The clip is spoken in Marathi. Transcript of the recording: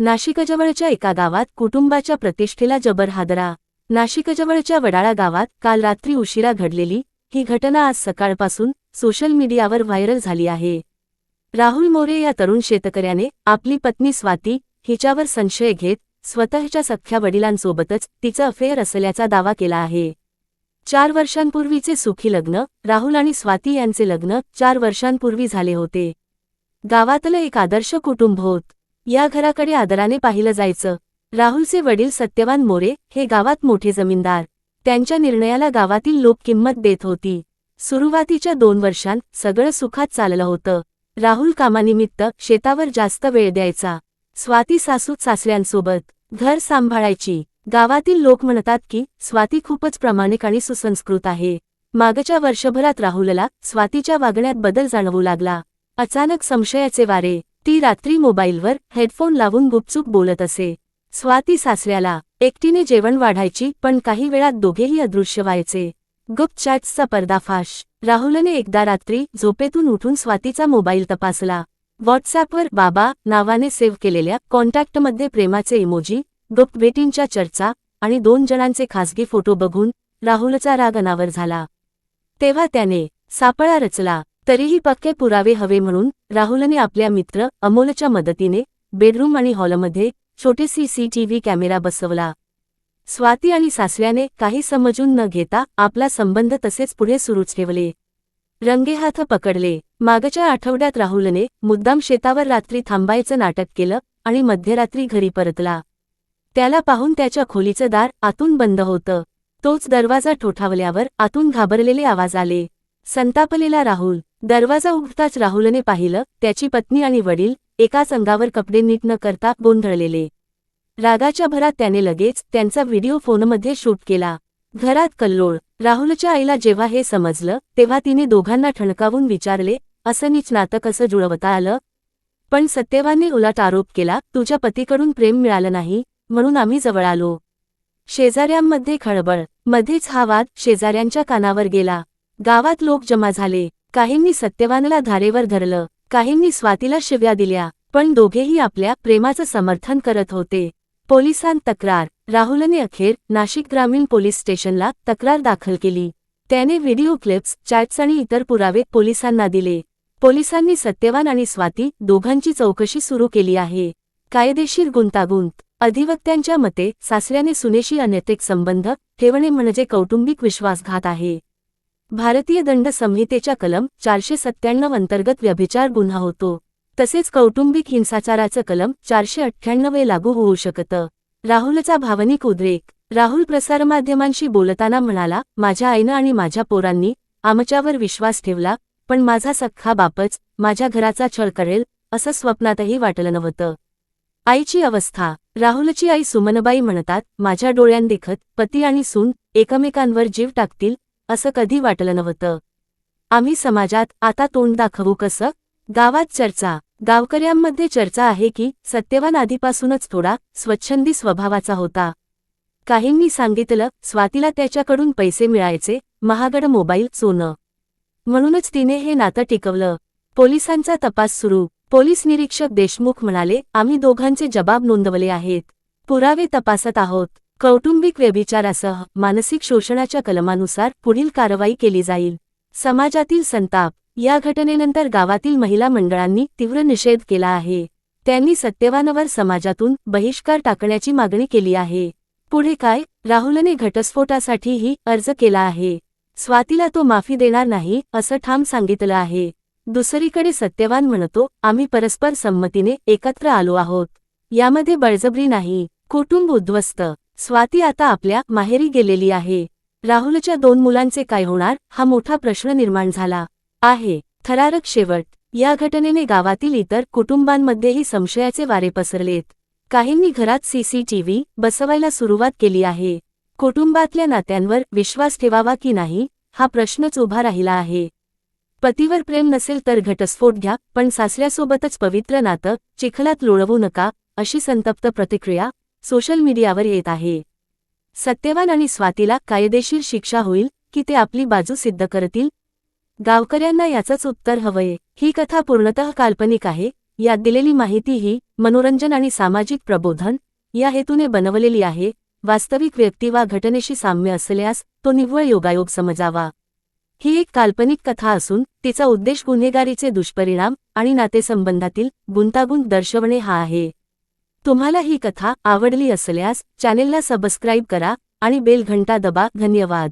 नाशिकजवळच्या एका गावात कुटुंबाच्या प्रतिष्ठेला जबर हादरा. नाशिकजवळच्या वडाळा गावात काल रात्री उशिरा घडलेली ही घटना आज सकाळपासून सोशल मीडियावर व्हायरल झाली आहे. राहुल मोरे या तरुण शेतकऱ्याने आपली पत्नी स्वाती हिच्यावर संशय घेत स्वतःच्या सख्ख्या वडिलांसोबतच तिचं अफेअर असल्याचा दावा केला आहे. चार वर्षांपूर्वीचे सुखी लग्न राहुल आणि स्वाती यांचे लग्न चार वर्षांपूर्वी झाले होते. गावातलं एक आदर्श कुटुंब होत. या घराकडे आदराने पाहिलं जायचं. राहुलचे वडील सत्यवान मोरे हे गावात मोठे जमीनदार. त्यांच्या निर्णयाला गावातील लोक किंमत देत होती. सुरुवातीच्या दोन वर्षांत सगळं सुखात चाललं होतं. राहुल कामानिमित्त शेतावर जास्त वेळ द्यायचा. स्वाती सासू सासऱ्यांसोबत घर सांभाळायची. गावातील लोक म्हणतात की स्वाती खूपच प्रामाणिक आणि सुसंस्कृत आहे. मागच्या वर्षभरात राहुलला स्वातीच्या वागण्यात बदल जाणवू लागला. अचानक संशयाचे वारे ती रात्री मोबाईलवर हेडफोन लावून गुपचूप बोलत असे. स्वाती सासऱ्याला एकटीने जेवण वाढायची पण काही वेळात दोघेही अदृश्य व्हायचे. गुप्त चॅट्सचा पर्दाफाश. राहुलने एकदा रात्री झोपेतून उठून स्वातीचा मोबाईल तपासला. व्हॉट्सॲपवर बाबा नावाने सेव्ह केलेल्या कॉन्टॅक्टमध्ये प्रेमाचे इमोजी गुप्त बेटींच्या चर्चा आणि दोन जणांचे खासगी फोटो बघून राहुलचा राग अनावर झाला. तेव्हा त्याने सापळा रचला. तरीही पक्के पुरावे हवे म्हणून राहुलने आपल्या मित्र अमोलच्या मदतीने बेडरूम आणि हॉलमध्ये छोटे सीसीटीव्ही कॅमेरा बसवला. स्वाती आणि सासऱ्याने काही समजून न घेता आपला संबंध तसेच पुढे सुरूच ठेवले. रंगेहात पकडले. मागच्या आठवड्यात राहुलने मुद्दाम शेतावर रात्री थांबायचं नाटक केलं आणि मध्यरात्री घरी परतला. त्याला पाहून त्याच्या खोलीचं दार आतून बंद होतं. तोच दरवाजा ठोठावल्यावर आतून घाबरलेले आवाज आले. संतापलेला राहुल दरवाजा उघडताच राहुलने पाहिलं त्याची पत्नी आणि वडील एकाच अंगावर कपडे नीट न करता गोंधळलेले. रागाच्या भरात त्याने लगेच त्यांचा व्हिडिओ फोनमध्ये शूट केला. घरात कल्लोळ. राहुलच्या आईला जेव्हा हे समजलं तेव्हा तिने दोघांना ठणकावून विचारले असं नीच नातं कसं जुळवता आलं? पण सत्यवानने उलट आरोप केला तुझ्या पतीकडून प्रेम मिळालं नाही म्हणून आम्ही जवळ आलो. शेजाऱ्यांमध्ये खळबळ. मध्येच हा वाद शेजाऱ्यांच्या कानावर गेला. गावात लोक जमा झाले. काहींनी सत्यवानला धारेवर धरलं काहींनी स्वातीला शिव्या दिल्या पण दोघेही आपल्या प्रेमाचं समर्थन करत होते. पोलिसांत तक्रार राहुलने अखेर नाशिक ग्रामीण पोलीस स्टेशनला तक्रार दाखल केली. त्याने व्हिडिओ क्लिप्स चॅट्स आणि इतर पुरावे पोलिसांना दिले. पोलिसांनी सत्यवान आणि स्वाती दोघांची चौकशी सुरू केली आहे. कायदेशीर गुंतागुंत अधिवक्त्यांच्या मते सासऱ्याने सुनेशी अनैतिक संबंध ठेवणे म्हणजे कौटुंबिक विश्वासघात आहे. भारतीय दंड संहितेच्या कलम चारशे सत्त्याण्णव अंतर्गत व्यभिचार गुन्हा होतो. तसेच कौटुंबिक हिंसाचाराचं कलम चारशे अठ्ठ्याण्णव लागू होऊ शकतं. राहुलचा भावनिक उद्रेक. राहुल प्रसारमाध्यमांशी बोलताना म्हणाला माझ्या आईनं आणि माझ्या पोरांनी आमच्यावर विश्वास ठेवला पण माझा सख्खा बापच माझ्या घराचा छळ करेल असं स्वप्नातही वाटलं नव्हतं. आईची अवस्था. राहुलची आई सुमनबाई म्हणतात माझ्या डोळ्यांदेखत पती आणि सून एकमेकांवर जीव टाकतील असं कधी वाटलं नव्हतं. आम्ही समाजात आता तोंड दाखवू कसं? गावात चर्चा. गावकऱ्यांमध्ये चर्चा आहे की सत्यवान आधीपासूनच थोडा स्वच्छंदी स्वभावाचा होता. काहींनी सांगितलं स्वातीला त्याच्याकडून पैसे मिळायचे महागड मोबाईल सोनं. म्हणूनच तिने हे नातं टिकवलं. पोलिसांचा तपास सुरू. पोलीस निरीक्षक देशमुख म्हणाले आम्ही दोघांचे जबाब नोंदवले आहेत. पुरावे तपासत आहोत. कौटुंबिक व्यभिचारासह मानसिक शोषणाच्या कलमानुसार पुढील कारवाई केली जाईल. समाजातील संताप या घटनेनंतर गावातील महिला मंडळांनी तीव्र निषेध केला आहे. त्यांनी सत्यवानवर समाजातून बहिष्कार टाकण्याची मागणी केली आहे. पुढे काय? राहुलने घटस्फोटासाठीही अर्ज केला आहे. स्वातीला तो माफी देणार नाही असं ठाम सांगितलं आहे. दुसरीकडे सत्यवान म्हणतो आम्ही परस्पर संमतीने एकत्र आलो आहोत. यामध्ये बळजबरी नाही. कुटुंब उद्ध्वस्त. स्वाती आता आपल्या माहेरी गेलेली आहे. राहुलच्या दोन मुलांचे काय होणार हा मोठा प्रश्न निर्माण झाला. आहे थरारक शेवट. या घटनेने गावातील इतर कुटुंबांमध्येही संशयाचे वारे पसरलेत. काहींनी घरात सीसीटीव्ही बसवायला सुरुवात केली आहे. कुटुंबातल्या नात्यांवर विश्वास ठेवावा की नाही हा प्रश्नच उभा राहिला आहे. पतीवर प्रेम नसेल तर घटस्फोट घ्या पण सासऱ्यासोबतच पवित्र नातं चिखलात लोळवू नका अशी संतप्त प्रतिक्रिया सोशल मीडियावर येत आहे. सत्यवान आणि स्वातीला कायदेशीर शिक्षा होईल की ते आपली बाजू सिद्ध करतील? गावकऱ्यांना याचंच उत्तर हवंय. ही कथा पूर्णतः काल्पनिक आहे. यात दिलेली माहिती ही मनोरंजन आणि सामाजिक प्रबोधन या हेतूने बनवलेली आहे. वास्तविक व्यक्ती वा घटनेशी साम्य असल्यास तो निव्वळ योगायोग समजावा. ही एक काल्पनिक कथा असून तिचा उद्देश गुन्हेगारीचे दुष्परिणाम आणि नातेसंबंधातील गुंतागुंत दर्शवणे हा आहे. तुम्हाला ही कथा आवडली असल्यास चॅनेलला सबस्क्राईब करा आणि बेल घंटा दबा. धन्यवाद.